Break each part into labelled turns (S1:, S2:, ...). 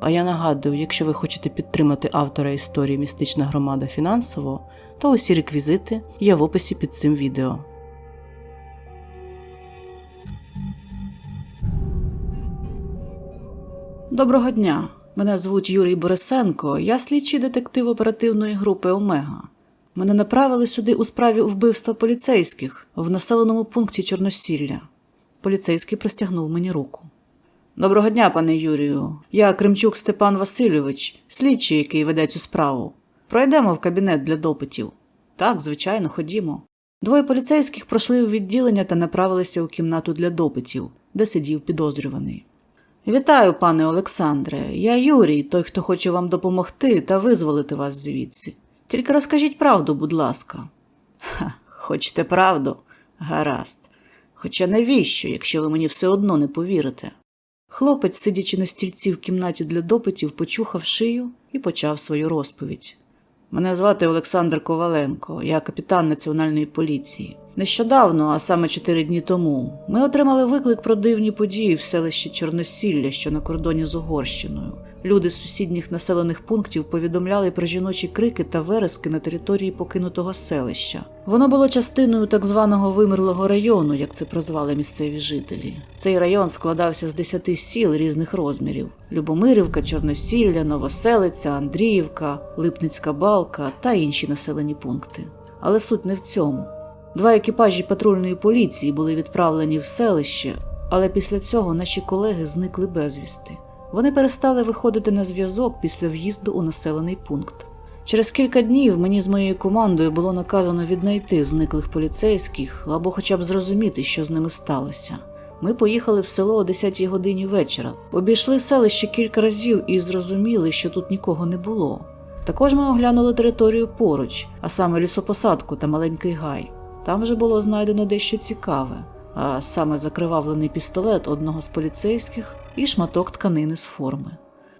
S1: А я нагадую, якщо ви хочете підтримати автора історії Містична громада фінансово, то усі реквізити є в описі під цим відео. Доброго дня. Мене звуть Юрій Борисенко. Я слідчий детектив оперативної групи Омега. Мене направили сюди у справі вбивства поліцейських в населеному пункті Чорносілля. Поліцейський простягнув мені руку. Доброго дня, пане Юрію. Я Кремчук Степан Васильович, слідчий, який веде цю справу. Пройдемо в кабінет для допитів. Так, звичайно, ходімо. Двоє поліцейських пройшли у відділення та направилися у кімнату для допитів, де сидів підозрюваний. Вітаю, пане Олександре. Я Юрій, той, хто хоче вам допомогти та визволити вас звідси. Тільки розкажіть правду, будь ласка. Ха, хочете правду? Гаразд. Хоча навіщо, якщо ви мені все одно не повірите? Хлопець, сидячи на стільці в кімнаті для допитів, почухав шию і почав свою розповідь. Мене звати Олександр Коваленко, я капітан Національної поліції. Нещодавно, а саме чотири дні тому, ми отримали виклик про дивні події в селищі Чорносілля, що на кордоні з Угорщиною. Люди з сусідніх населених пунктів повідомляли про жіночі крики та верески на території покинутого селища. Воно було частиною так званого вимерлого району, як це прозвали місцеві жителі. Цей район складався з десяти сіл різних розмірів: Любомирівка, Чорносілля, Новоселиця, Андріївка, Липницька Балка та інші населені пункти. Але суть не в цьому. Два екіпажі патрульної поліції були відправлені в селище, але після цього наші колеги зникли безвісти. Вони перестали виходити на зв'язок після в'їзду у населений пункт. Через кілька днів мені з моєю командою було наказано віднайти зниклих поліцейських або хоча б зрозуміти, що з ними сталося. Ми поїхали в село о 10 годині вечора, обійшли селище кілька разів і зрозуміли, що тут нікого не було. Також ми оглянули територію поруч, а саме лісопосадку та маленький гай. Там вже було знайдено дещо цікаве, а саме закривавлений пістолет одного з поліцейських і шматок тканини з форми.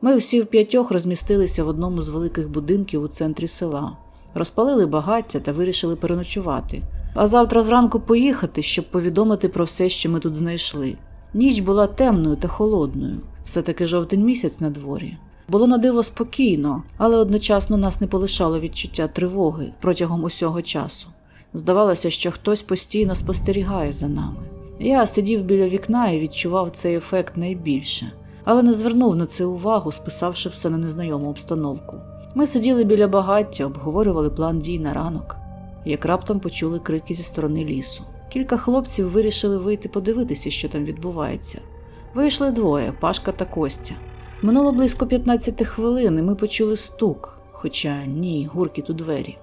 S1: Ми всі в п'ятьох розмістилися в одному з великих будинків у центрі села, розпалили багаття та вирішили переночувати. А завтра зранку поїхати, щоб повідомити про все, що ми тут знайшли. Ніч була темною та холодною, все таки жовтень місяць на дворі. Було на диво спокійно, але одночасно нас не полишало відчуття тривоги протягом усього часу. Здавалося, що хтось постійно спостерігає за нами. Я сидів біля вікна і відчував цей ефект найбільше, але не звернув на це увагу, списавши все на незнайому обстановку. Ми сиділи біля багаття, обговорювали план дій на ранок, як раптом почули крики зі сторони лісу. Кілька хлопців вирішили вийти подивитися, що там відбувається. Вийшли двоє Пашка та Костя. Минуло близько 15 хвилин, і ми почули стук, хоча ні, гуркіт у двері.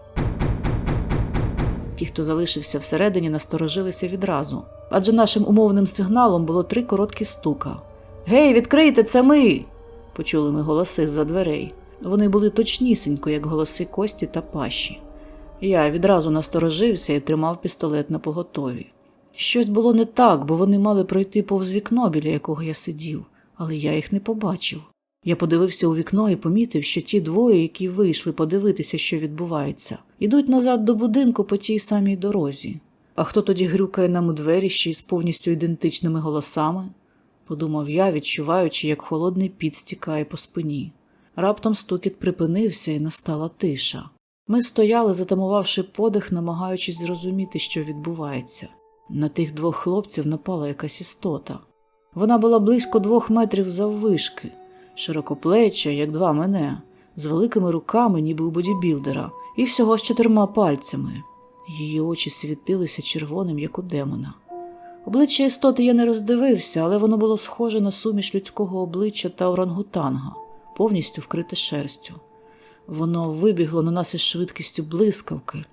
S1: Ті, хто залишився всередині, насторожилися відразу, адже нашим умовним сигналом було три короткі стука. Гей, відкрийте, це ми. почули ми голоси з-за дверей. Вони були точнісінько, як голоси Кості та Паші. Я відразу насторожився і тримав пістолет на поготові. Щось було не так, бо вони мали пройти повз вікно, біля якого я сидів, але я їх не побачив. Я подивився у вікно і помітив, що ті двоє, які вийшли подивитися, що відбувається, ідуть назад до будинку по тій самій дорозі. А хто тоді грюкає нам у двері ще й з повністю ідентичними голосами? подумав я, відчуваючи, як холодний піт стікає по спині. Раптом стукіт припинився і настала тиша. Ми стояли, затамувавши подих, намагаючись зрозуміти, що відбувається. На тих двох хлопців напала якась істота. Вона була близько двох метрів заввишки, широкоплеча, як два мене, з великими руками, ніби у бодібілдера, і всього з чотирма пальцями. Її очі світилися червоним, як у демона. Обличчя істоти я не роздивився, але воно було схоже на суміш людського обличчя та орангутанга, повністю вкрите шерстю. Воно вибігло на нас із швидкістю блискавки,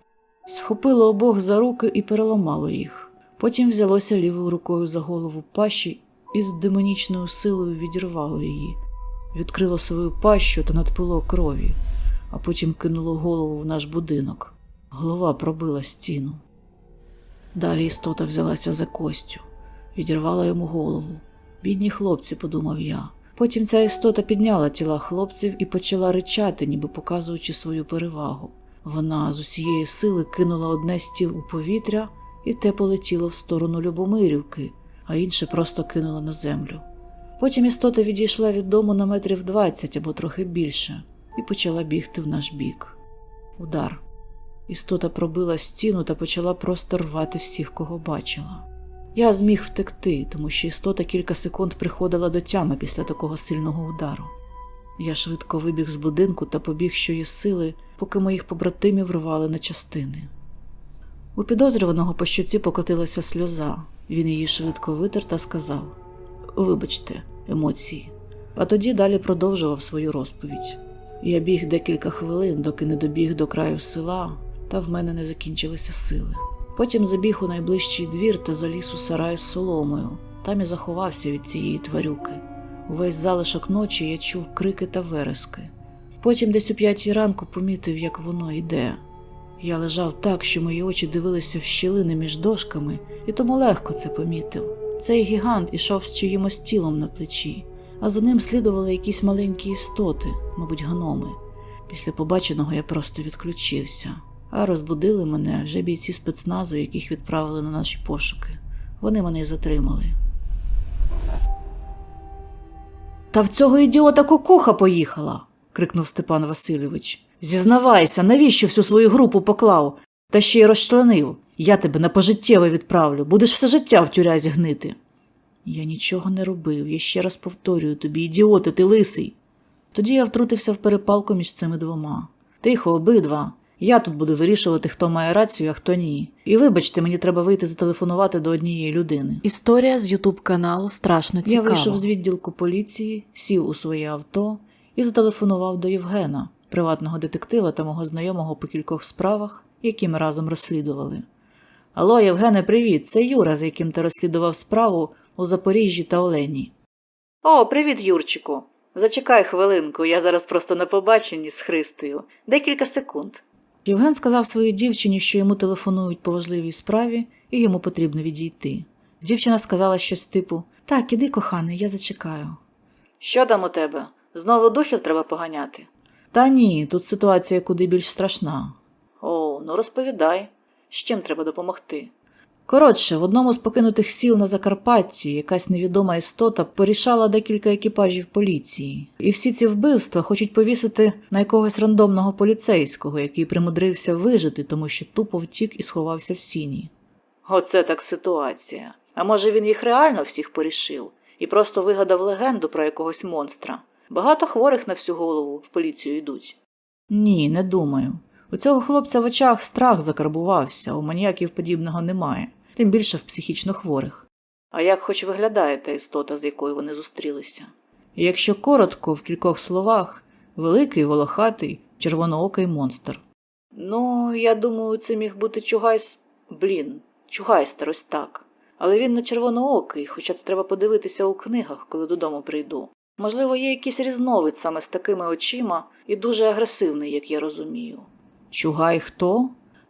S1: схопило обох за руки і переламало їх. Потім взялося лівою рукою за голову паші і з демонічною силою відірвало її. відкрило свою пащу та надпило крові, а потім кинуло голову в наш будинок. Голова пробила стіну. Далі істота взялася за костю, відірвала йому голову. Бідні хлопці, подумав я. Потім ця істота підняла тіла хлопців і почала ричати, ніби показуючи свою перевагу. Вона з усієї сили кинула одне з тіл у повітря, і те полетіло в сторону Любомирівки, а інше просто кинула на землю. Потім істота відійшла від дому на метрів двадцять або трохи більше і почала бігти в наш бік. Удар. Істота пробила стіну та почала просто рвати всіх, кого бачила. Я зміг втекти, тому що істота кілька секунд приходила до тями після такого сильного удару. Я швидко вибіг з будинку та побіг, що є сили, поки моїх побратимів рвали на частини. У підозрюваного по щоці покотилася сльоза. Він її швидко витер та сказав: Вибачте, емоції. А тоді далі продовжував свою розповідь. Я біг декілька хвилин, доки не добіг до краю села, та в мене не закінчилися сили. Потім забіг у найближчий двір та заліз у сарай з соломою. Там і заховався від цієї тварюки. Увесь залишок ночі я чув крики та верески. Потім десь у п'ятій ранку помітив, як воно йде. Я лежав так, що мої очі дивилися в щілини між дошками, і тому легко це помітив. Цей гігант ішов з чиїмось тілом на плечі, а за ним слідували якісь маленькі істоти, мабуть, гноми. Після побаченого я просто відключився, а розбудили мене вже бійці спецназу, яких відправили на наші пошуки. Вони мене затримали. Та в цього ідіота кукуха поїхала. крикнув Степан Васильович. Зізнавайся, навіщо всю свою групу поклав? Та ще й розчленив. Я тебе на пожиттєве відправлю, будеш все життя в тюрязі гнити. Я нічого не робив, я ще раз повторюю тобі, ідіоти, ти лисий. Тоді я втрутився в перепалку між цими двома. Тихо, обидва. Я тут буду вирішувати, хто має рацію, а хто ні. І вибачте, мені треба вийти зателефонувати до однієї людини.
S2: Історія з Ютуб каналу страшно
S1: Я вийшов з відділку поліції, сів у своє авто і зателефонував до Євгена, приватного детектива та мого знайомого по кількох справах, які ми разом розслідували. Алло, Євгене, привіт! Це Юра, з яким ти розслідував справу у Запоріжжі та Олені. О, привіт, Юрчику. Зачекай хвилинку, я зараз просто на побаченні з Христою. Декілька секунд. Євген сказав своїй дівчині, що йому телефонують по важливій справі, і йому потрібно відійти. Дівчина сказала щось типу Так, іди, коханий, я зачекаю. Що там у тебе? Знову духів треба поганяти? Та ні, тут ситуація куди більш страшна. О, ну розповідай, з чим треба допомогти. Коротше, в одному з покинутих сіл на Закарпатті якась невідома істота порішала декілька екіпажів поліції, і всі ці вбивства хочуть повісити на якогось рандомного поліцейського, який примудрився вижити, тому що тупо втік і сховався в сіні. Оце так ситуація. А може він їх реально всіх порішив і просто вигадав легенду про якогось монстра. Багато хворих на всю голову в поліцію йдуть. Ні, не думаю. У цього хлопця в очах страх закарбувався, у маніяків подібного немає, тим більше в психічно хворих. А як хоч виглядає та істота, з якою вони зустрілися? І якщо коротко, в кількох словах, великий, волохатий, червоноокий монстр. Ну, я думаю, це міг бути чугайс. Блін, чугайстер ось так. Але він не червоноокий, хоча це треба подивитися у книгах, коли додому прийду. Можливо, є якийсь різновид саме з такими очима і дуже агресивний, як я розумію. Чугай хто?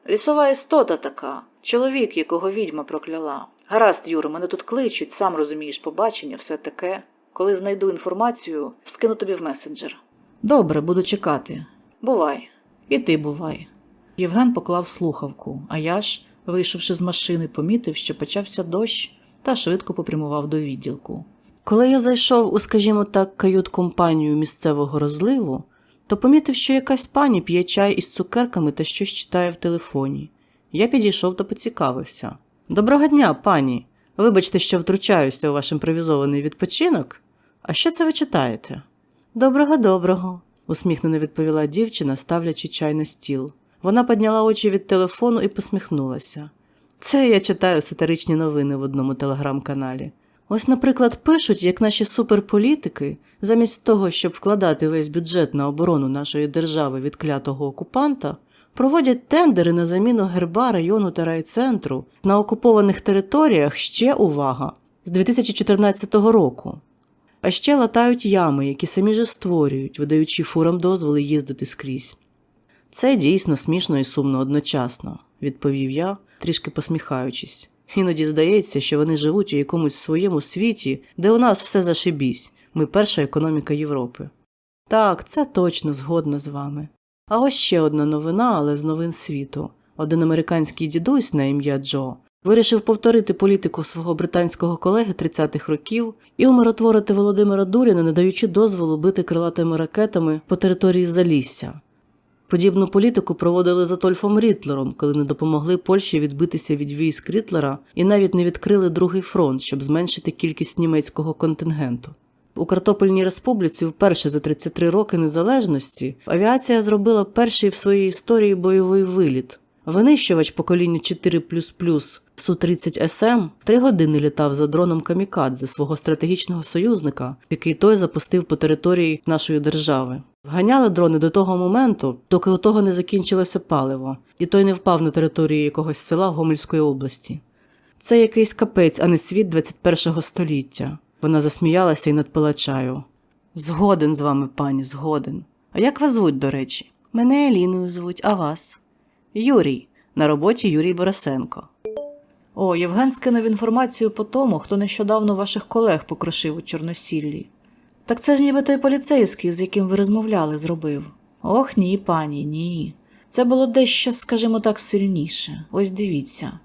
S1: Лісова істота така, чоловік, якого відьма прокляла. Гаразд, Юро, мене тут кличуть, сам розумієш побачення, все таке. Коли знайду інформацію, скину тобі в месенджер. Добре, буду чекати. Бувай. І ти бувай. Євген поклав слухавку, а я ж, вийшовши з машини, помітив, що почався дощ, та швидко попрямував до відділку.
S2: Коли я зайшов у, скажімо так, кают-компанію місцевого розливу, то помітив, що якась пані п'є чай із цукерками та щось читає в телефоні. Я підійшов та поцікавився. Доброго дня, пані. Вибачте, що втручаюся у ваш імпровізований відпочинок. А що це ви читаєте? Доброго, доброго, усміхнено відповіла дівчина, ставлячи чай на стіл. Вона підняла очі від телефону і посміхнулася. Це я читаю сатиричні новини в одному телеграм-каналі. Ось, наприклад, пишуть, як наші суперполітики, замість того, щоб вкладати весь бюджет на оборону нашої держави від клятого окупанта, проводять тендери на заміну герба району та райцентру на окупованих територіях ще увага з 2014 року. А ще латають ями, які самі же створюють, видаючи фурам дозволи їздити скрізь. Це дійсно смішно і сумно одночасно, відповів я, трішки посміхаючись. Іноді здається, що вони живуть у якомусь своєму світі, де у нас все зашибісь, ми перша економіка Європи. Так, це точно згодна з вами. А ось ще одна новина, але з новин світу. Один американський дідусь на ім'я Джо вирішив повторити політику свого британського колеги 30-х років і умиротворити Володимира Дуріна, не даючи дозволу бити крилатими ракетами по території Залісся. Подібну політику проводили за Тольфом Рітлером, коли не допомогли Польщі відбитися від військ Рітлера і навіть не відкрили другий фронт, щоб зменшити кількість німецького контингенту. У Картопельній республіці вперше за 33 роки незалежності авіація зробила перший в своїй історії бойовий виліт. Винищувач покоління 4 Су-30 СМ три години літав за дроном Камікадзе свого стратегічного союзника, який той запустив по території нашої держави. Вганяли дрони до того моменту, доки у того не закінчилося паливо, і той не впав на територію якогось села Гомельської області. Це якийсь капець, а не світ 21-го століття. Вона засміялася і надпила чаю. Згоден з вами, пані, згоден. А як вас звуть, до речі? Мене Еліною звуть, а вас? Юрій. На роботі Юрій Борисенко.
S1: О, Євген скинув інформацію по тому, хто нещодавно ваших колег покрошив у Чорносіллі. Так це ж ніби той поліцейський, з яким ви розмовляли, зробив. Ох, ні, пані, ні. Це було дещо, скажімо так, сильніше. Ось дивіться.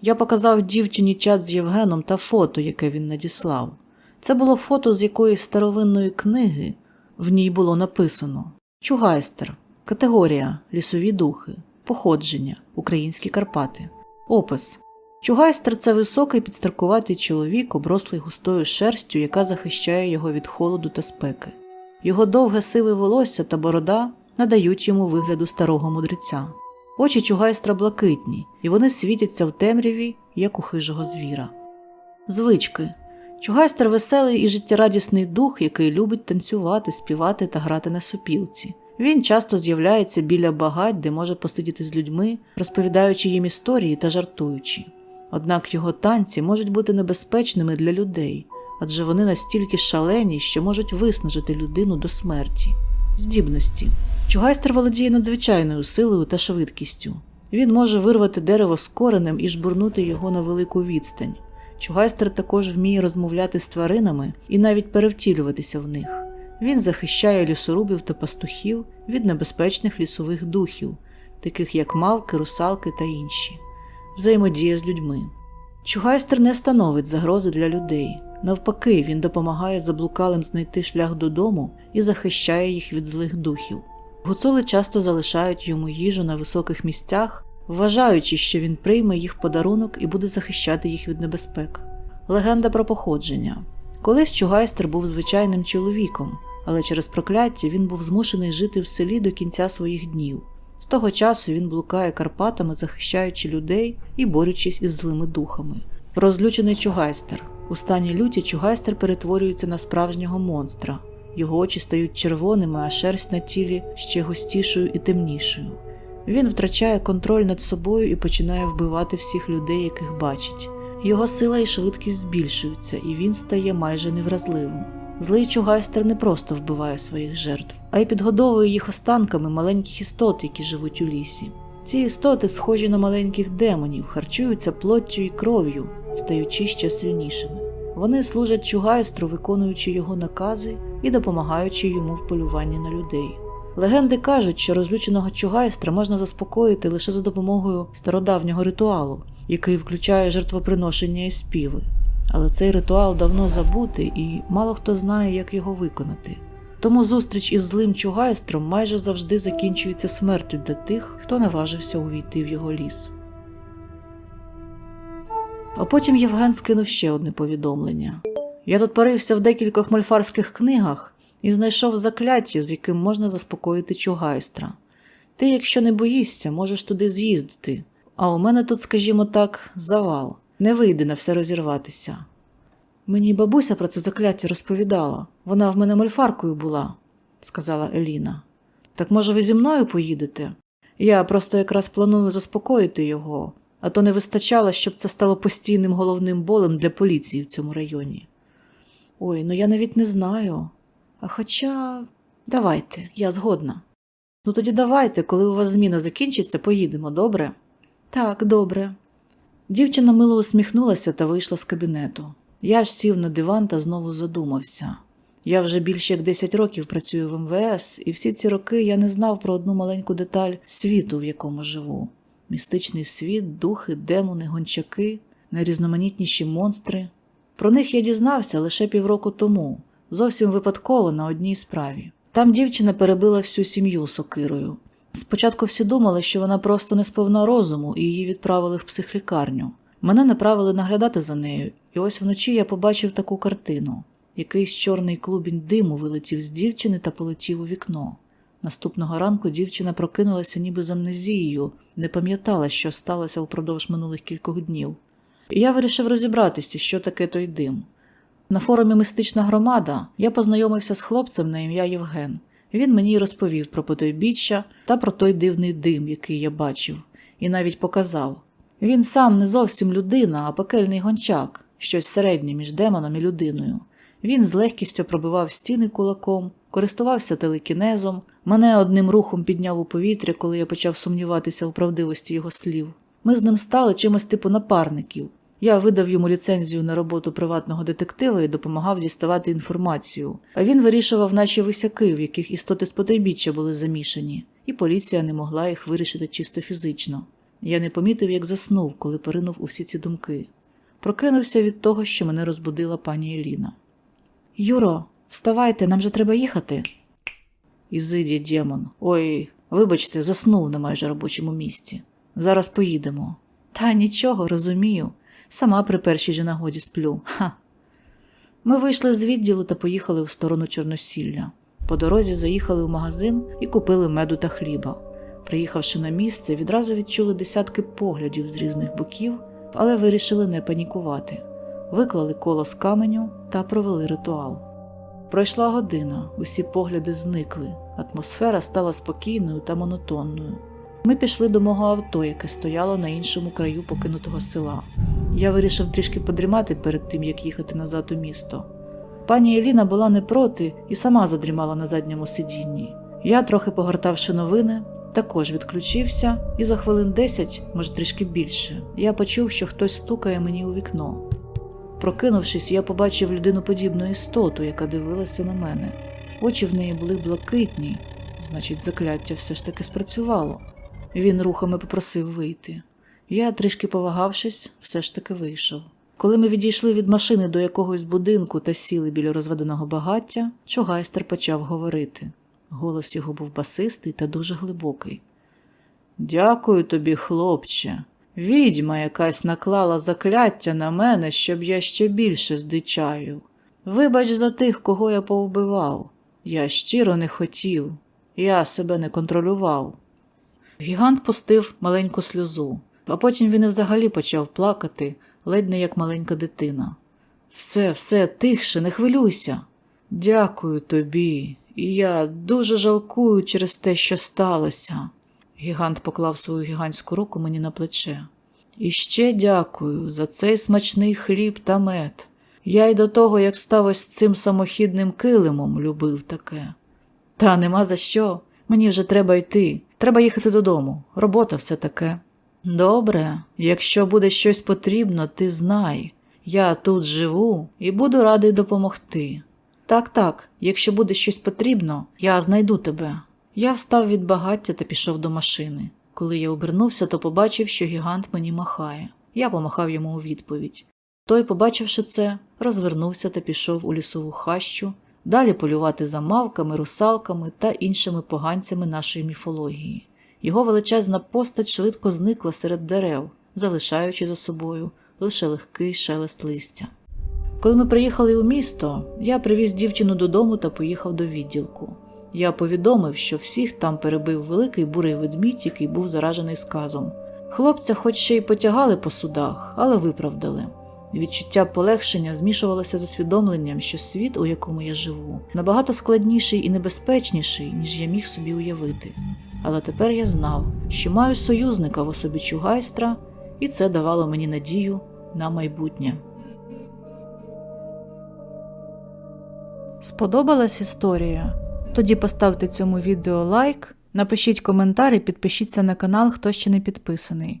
S1: Я показав дівчині чат з Євгеном та фото, яке він надіслав. Це було фото з якоїсь старовинної книги. В ній було написано Чугайстер, категорія Лісові духи, походження, Українські Карпати. Опис. Чугайстер це високий підстаркуватий чоловік, оброслий густою шерстю, яка захищає його від холоду та спеки. Його довге сиве волосся та борода надають йому вигляду старого мудреця. Очі чугайстра блакитні, і вони світяться в темряві, як у хижого звіра. Звички. Чугайстер веселий і життєрадісний дух, який любить танцювати, співати та грати на сопілці. Він часто з'являється біля багать, де може посидіти з людьми, розповідаючи їм історії та жартуючи. Однак його танці можуть бути небезпечними для людей, адже вони настільки шалені, що можуть виснажити людину до смерті. Здібності. Чугайстер володіє надзвичайною силою та швидкістю. Він може вирвати дерево з коренем і жбурнути його на велику відстань. Чугайстер також вміє розмовляти з тваринами і навіть перевтілюватися в них. Він захищає лісорубів та пастухів від небезпечних лісових духів, таких як мавки, русалки та інші. Взаємодія з людьми. Чугайстер не становить загрози для людей. Навпаки, він допомагає заблукалим знайти шлях додому і захищає їх від злих духів. Гуцули часто залишають йому їжу на високих місцях, вважаючи, що він прийме їх подарунок і буде захищати їх від небезпек. Легенда про походження. Колись Чугайстер був звичайним чоловіком, але через прокляття він був змушений жити в селі до кінця своїх днів. З того часу він блукає Карпатами, захищаючи людей і борючись із злими духами. Розлючений Чугайстер. У стані люті Чугайстер перетворюється на справжнього монстра. Його очі стають червоними, а шерсть на тілі ще густішою і темнішою. Він втрачає контроль над собою і починає вбивати всіх людей, яких бачить. Його сила і швидкість збільшуються, і він стає майже невразливим. Злий чугайстер не просто вбиває своїх жертв, а й підгодовує їх останками маленьких істот, які живуть у лісі. Ці істоти, схожі на маленьких демонів, харчуються плоттю і кров'ю, стаючи ще сильнішими. Вони служать чугайстру, виконуючи його накази і допомагаючи йому в полюванні на людей. Легенди кажуть, що розлюченого чугайстра можна заспокоїти лише за допомогою стародавнього ритуалу, який включає жертвоприношення і співи. Але цей ритуал давно забутий і мало хто знає, як його виконати. Тому зустріч із злим чугайстром майже завжди закінчується смертю для тих, хто наважився увійти в його ліс. А потім Євген скинув ще одне повідомлення. Я тут порився в декількох мольфарських книгах і знайшов закляття, з яким можна заспокоїти чугайстра. Ти, якщо не боїшся, можеш туди з'їздити. А у мене тут, скажімо так, завал. Не вийде на все розірватися. Мені бабуся про це закляття розповідала. Вона в мене мольфаркою була, сказала Еліна. Так може, ви зі мною поїдете? Я просто якраз планую заспокоїти його, а то не вистачало, щоб це стало постійним головним болем для поліції в цьому районі. Ой, ну я навіть не знаю. А хоча давайте, я згодна. Ну тоді давайте, коли у вас зміна закінчиться, поїдемо, добре? Так, добре. Дівчина мило усміхнулася та вийшла з кабінету. Я ж сів на диван та знову задумався. Я вже більше як 10 років працюю в МВС, і всі ці роки я не знав про одну маленьку деталь світу, в якому живу. Містичний світ, духи, демони, гончаки, найрізноманітніші монстри. Про них я дізнався лише півроку тому, зовсім випадково на одній справі. Там дівчина перебила всю сім'ю сокирою. Спочатку всі думали, що вона просто не сповна розуму, і її відправили в психлікарню. Мене направили наглядати за нею, і ось вночі я побачив таку картину. Якийсь чорний клубінь диму вилетів з дівчини та полетів у вікно. Наступного ранку дівчина прокинулася ніби з амнезією, не пам'ятала, що сталося впродовж минулих кількох днів. І я вирішив розібратися, що таке той дим. На форумі Мистична громада я познайомився з хлопцем на ім'я Євген. Він мені розповів про потойбіччя та про той дивний дим, який я бачив, і навіть показав. Він сам не зовсім людина, а пекельний гончак, щось середнє між демоном і людиною. Він з легкістю пробивав стіни кулаком, користувався телекінезом, мене одним рухом підняв у повітря, коли я почав сумніватися у правдивості його слів. Ми з ним стали чимось типу напарників. Я видав йому ліцензію на роботу приватного детектива і допомагав діставати інформацію. А він вирішував наші висяки, в яких істоти з були замішані, і поліція не могла їх вирішити чисто фізично. Я не помітив, як заснув, коли поринув у всі ці думки. Прокинувся від того, що мене розбудила пані Еліна. Юро, вставайте, нам же треба їхати. Ізиді, демон. Ой, вибачте, заснув на майже робочому місці. Зараз поїдемо. Та нічого, розумію. Сама при першій же нагоді сплю. Ха. Ми вийшли з відділу та поїхали в сторону Чорносілля. По дорозі заїхали в магазин і купили меду та хліба. Приїхавши на місце, відразу відчули десятки поглядів з різних боків, але вирішили не панікувати. Виклали коло з каменю та провели ритуал. Пройшла година, усі погляди зникли, атмосфера стала спокійною та монотонною. Ми пішли до мого авто, яке стояло на іншому краю покинутого села. Я вирішив трішки подрімати перед тим, як їхати назад у місто. Пані Еліна була не проти і сама задрімала на задньому сидінні. Я, трохи погортавши новини, також відключився, і за хвилин десять, може трішки більше, я почув, що хтось стукає мені у вікно. Прокинувшись, я побачив людиноподібну істоту, яка дивилася на мене. Очі в неї були блакитні, значить, закляття все ж таки спрацювало. Він рухами попросив вийти. Я, трішки повагавшись, все ж таки вийшов. Коли ми відійшли від машини до якогось будинку та сіли біля розведеного багаття, чугайстер почав говорити. Голос його був басистий та дуже глибокий. Дякую тобі, хлопче. Відьма якась наклала закляття на мене, щоб я ще більше здичаю. Вибач за тих, кого я повбивав. Я щиро не хотів, я себе не контролював. Гігант пустив маленьку сльозу, а потім він і взагалі почав плакати, ледь не як маленька дитина. Все, все, тихше, не хвилюйся. Дякую тобі, і я дуже жалкую через те, що сталося. Гігант поклав свою гігантську руку мені на плече. І ще дякую за цей смачний хліб та мед. Я й до того, як став ось цим самохідним килимом, любив таке. Та нема за що. Мені вже треба йти. Треба їхати додому. Робота все таке. Добре, якщо буде щось потрібно, ти знай. Я тут живу і буду радий допомогти. Так, так, якщо буде щось потрібно, я знайду тебе. Я встав від багаття та пішов до машини. Коли я обернувся, то побачив, що гігант мені махає. Я помахав йому у відповідь. Той, побачивши це, розвернувся та пішов у лісову хащу, далі полювати за мавками, русалками та іншими поганцями нашої міфології. Його величезна постать швидко зникла серед дерев, залишаючи за собою лише легкий шелест листя. Коли ми приїхали у місто, я привіз дівчину додому та поїхав до відділку. Я повідомив, що всіх там перебив великий бурий ведмідь, який був заражений сказом. Хлопця, хоч ще й потягали по судах, але виправдали. Відчуття полегшення змішувалося з усвідомленням, що світ, у якому я живу, набагато складніший і небезпечніший, ніж я міг собі уявити. Але тепер я знав, що маю союзника в особі Чугайстра, і це давало мені надію на майбутнє. Сподобалась історія? Тоді поставте цьому відео лайк, напишіть коментар і підпишіться на канал, хто ще не підписаний.